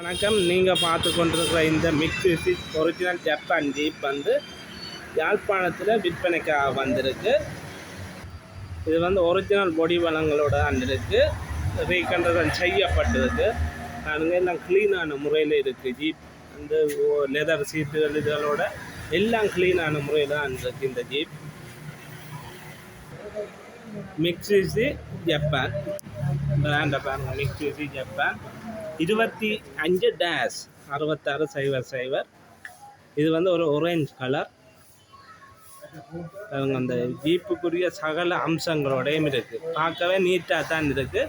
வணக்கம். நீங்கள் பார்த்து கொண்டிருக்கிற இந்த மிக்ஸி ஒரிஜினல் ஜப்பான் ஜீப் வந்து யாழ்ப்பாணத்தில் விற்பனைக்காக வந்திருக்கு. இது வந்து ஒரிஜினல் பொடி வளங்களோட வந்திருக்கு ரீகண்டதன் செய்யப்பட்டிருக்கு. அதுங்க எல்லாம் க்ளீனான முறையில் இருக்குது ஜீப் வந்து லெதர் சீட்டுகள் இதுகளோட எல்லாம் க்ளீனான முறையில் தான் இருக்குது இந்த ஜீப் மிக்ஸிசி ஜப்பான். பிராண்டை பாருங்க மிக்ஸிசி ஜப்பான். இருபத்தி அஞ்சு டேஷ் அறுபத்தாறு சைவர் சைவர். இது வந்து ஒரு ஒரேஞ்ச் கலர் அவங்க அந்த ஜீப்புக்குரிய சகல அம்சங்களோடையும் இருக்குது பார்க்கவே நீட்டாக தான் இருக்குது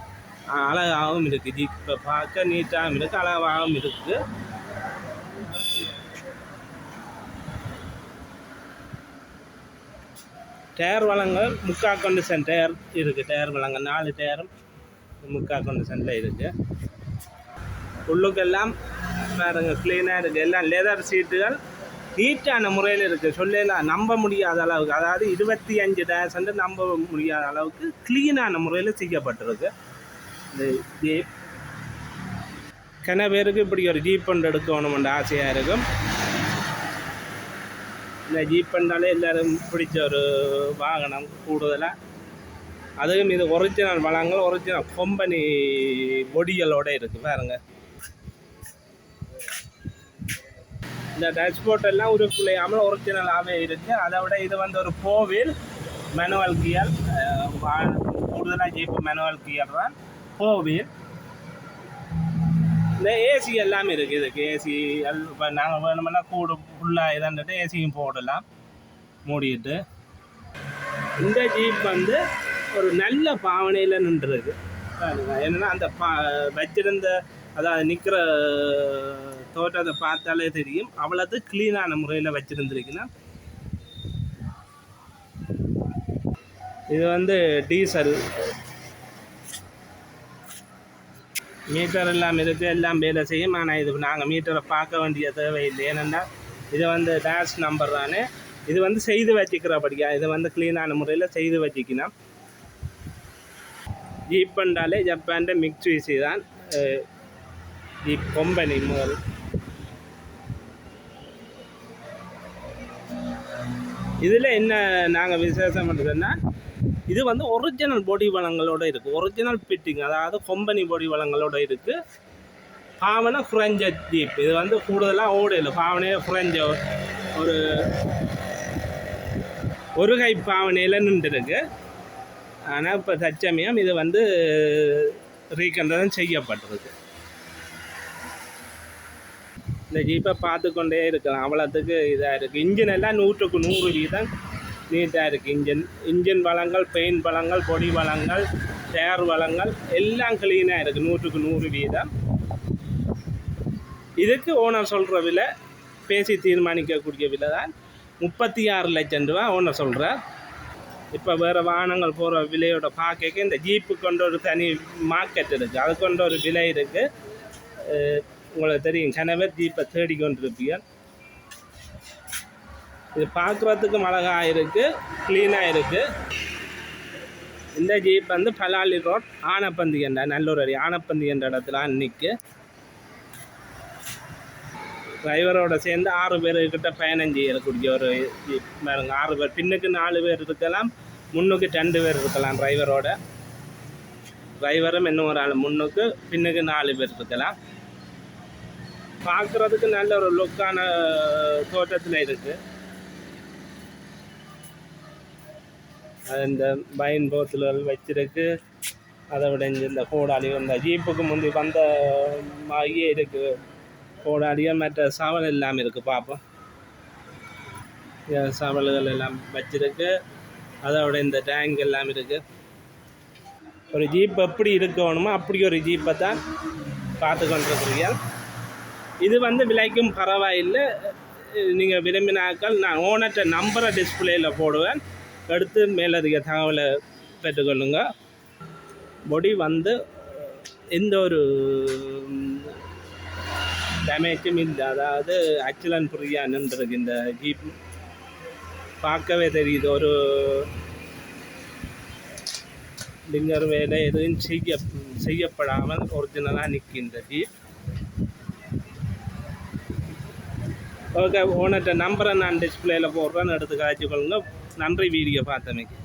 அழகாகவும் இருக்குது ஜீப்பை பார்க்க நீட்டாகவும் இருக்குது அழகாகவும் இருக்குது டயர் வளங்கள் முக்கா கண்டிஷன் டயர் இருக்குது டயர் வளங்கள் நாலு டயரும் முக்கா கண்டிஷனில் இருக்குது உள்ளுக்கெல்லாம் பாருங்கள் க்ளீனாக இருக்குது எல்லாம் லெதர் சீட்டுகள் நீட்டான முறையில் இருக்குது சொல்லலாம் நம்ப முடியாத அளவுக்கு அதாவது இருபத்தி அஞ்சு டயர்ஸ்ன்ட்டு நம்ப முடியாத அளவுக்கு க்ளீனான முறையில் செய்யப்பட்டிருக்கு. இந்த ஜீப் கன பேருக்கு இப்படி ஒரு ஜீப் ஒன்று எடுக்கணுமென்ற ஆசையாக இருக்கும். இந்த ஜீப்புன்றாலே எல்லோரும் பிடிச்ச ஒரு வாகனம் கூடுதலாக அதுவும் இது ஒரிஜினல் வளங்கள் ஒரிஜினல் கொம்பனி பொடிகளோட இருக்குது பாருங்க. இந்த டேஷ்போர்ட் எல்லாம் உருக்குள்ளையாமல் ஒரிஜினலாகவே இருக்குது அதை விட இது வந்து ஒரு கோவில் மேனுவல் கியர் கூடுதலாக ஜீப்பு மேனுவல் கியர் தான். கோவில் இந்த ஏசி எல்லாமே இருக்குது இதுக்கு ஏசி இப்போ நாங்கள் வேணுமெல்லாம் கூடு ஃபுல்லாக இதாண்டுட்டு ஏசியும் போடலாம். மூடிட்டு. இந்த ஜீப் வந்து ஒரு நல்ல பாவனையில் நின்றுருக்கு. என்னென்னா என்னன்னா அந்த பா வச்சிருந்த அதாவது நிற்கிற தோட்டத்தை பார்த்தாலே தெரியும். அவ்வளோது க்ளீனான முறையில் வச்சுருந்துருக்குன்னா. இது வந்து டீசல் மீட்டர் எல்லாம் இருக்குது எல்லாம் வேலை செய்யும். ஆனால் இது நாங்கள் மீட்டரை பார்க்க வேண்டிய தேவையில்லை. ஏனென்னா இது வந்து டேஷ் நம்பர் தானே. இது வந்து செய்து வச்சுக்கிறபடியா இது வந்து க்ளீனான முறையில் செய்து வச்சுக்கணும். ஜீப் பண்ணாலே ஜப்பான்ட மிக்ஸி தான் ஜீப் கொம்பனி முதல் இதில் என்ன நாங்கள் விசேஷம் பண்ணுறதுன்னா இது வந்து ஒரிஜினல் பொடி வளங்களோட இருக்குது ஒரிஜினல் ஃபிட்டிங் அதாவது கொம்பனி பொடி வளங்களோட இருக்குது பாவனை குறைஞ்ச ஜீப் இது வந்து கூடுதலாக ஓடையில் பாவனையே குறைஞ்ச ஒரு ஒரு கை பாவனையில் நின்றுருக்கு. ஆனால் இப்போ தற்சமயம் இது வந்து ரீகண்டதம் செய்யப்பட்டிருக்கு. இந்த ஜீப்பை பார்த்து கொண்டே இருக்கலாம். அவ்வளோத்துக்கு இதாக இருக்குது இன்ஜின் எல்லாம் நூற்றுக்கு நூறு வீதம் நீட்டாக இருக்குது இன்ஜின் இன்ஜின் வளங்கள் பெயின் வளங்கள் பொடி வளங்கள் டயர் வளங்கள் எல்லாம் க்ளீனாக இருக்குது நூற்றுக்கு நூறு வீதம். இதுக்கு ஓனர் சொல்கிற விலை பேசி தீர்மானிக்கக்கூடிய விலை தான். முப்பத்தி ஆறு லட்சம் ரூபா ஓனர் சொல்கிறார் இப்போ வேறு வாகனங்கள் போகிற விலையோட பார்க்க இந்த ஜீப்பு கொண்ட ஒரு தனி மார்க்கெட் இருக்குது அது கொண்ட ஒரு விலை இருக்குது உங்களுக்கு தெரியும். கனவே ஜீப்பை தேடிக்கொண்டிருப்பீர்கள் இது பார்க்குறதுக்கும் அழகாக இருக்குது க்ளீனாக இருக்குது இந்த ஜீப் வந்து பலாலி ரோட் ஆனப்பந்தி என்ற நல்லூர் அடி ஆனப்பந்தி என்ற இடத்துல நிற்கு டிரைவரோட சேர்ந்து ஆறு பேர்கிட்ட பயணம் செய்யக்கூடிய ஒரு ஜீப் பாருங்க ஆறு பேர். பின்னுக்கு நாலு பேர் இருக்கலாம் முன்னுக்கு ரெண்டு பேர் இருக்கலாம் டிரைவரோட டிரைவரும் இன்னும் ஒரு ஆள் முன்னுக்கு பின்னுக்கு நாலு பேர் இருக்கலாம். பார்க்குறதுக்கு நல்ல ஒரு லுக்கான தோட்டத்தில் இருக்குது இந்த பைன் போத்தல்கள் வச்சிருக்கு அதை விட இந்த கோடாலி இந்த ஜீப்புக்கு முந்தி வந்த மாதிரியே இருக்குது கோடாலியும் மற்ற சாவல் எல்லாம் இருக்குது பார்ப்போம் சாவல்கள் எல்லாம் வச்சிருக்கு அதை விட இந்த டேங்க் எல்லாம் இருக்குது ஒரு ஜீப் எப்படி இருக்கணுமோ அப்படி ஒரு ஜீப்பை தான் பார்த்து கொண்டிருக்கிறீங்க இது வந்து விலைக்கும் பரவாயில்லை நீங்கள் விரும்பினாக்கள் நான் ஓனர்கிட்ட நம்பரை டிஸ்பிளேயில் போடுவேன் எடுத்து மேலதிக தகவலை பெற்றுக்கொள்ளுங்க. பொடி வந்து எந்த ஒரு டேமேஜும் இல்லை. அதாவது ஆக்சிடென்ட் ஃப்ரீயாக நின்றுருக்கு இந்த ஜீப் பார்க்கவே தெரியுது. ஒரு டிங்கர் வேலை எதுவும் செய்ய செய்யப்படாமல் ஒரிஜினலாக நிற்கின்ற ஜீப் ஓகே ஓனர்கிட்ட நம்பரை நான் டிஸ்பிளேயில் போடுறேன் எடுத்து காய்ச்சி கொள்ளுங்கள் நன்றி வீடியோ பார்த்தமைக்கு.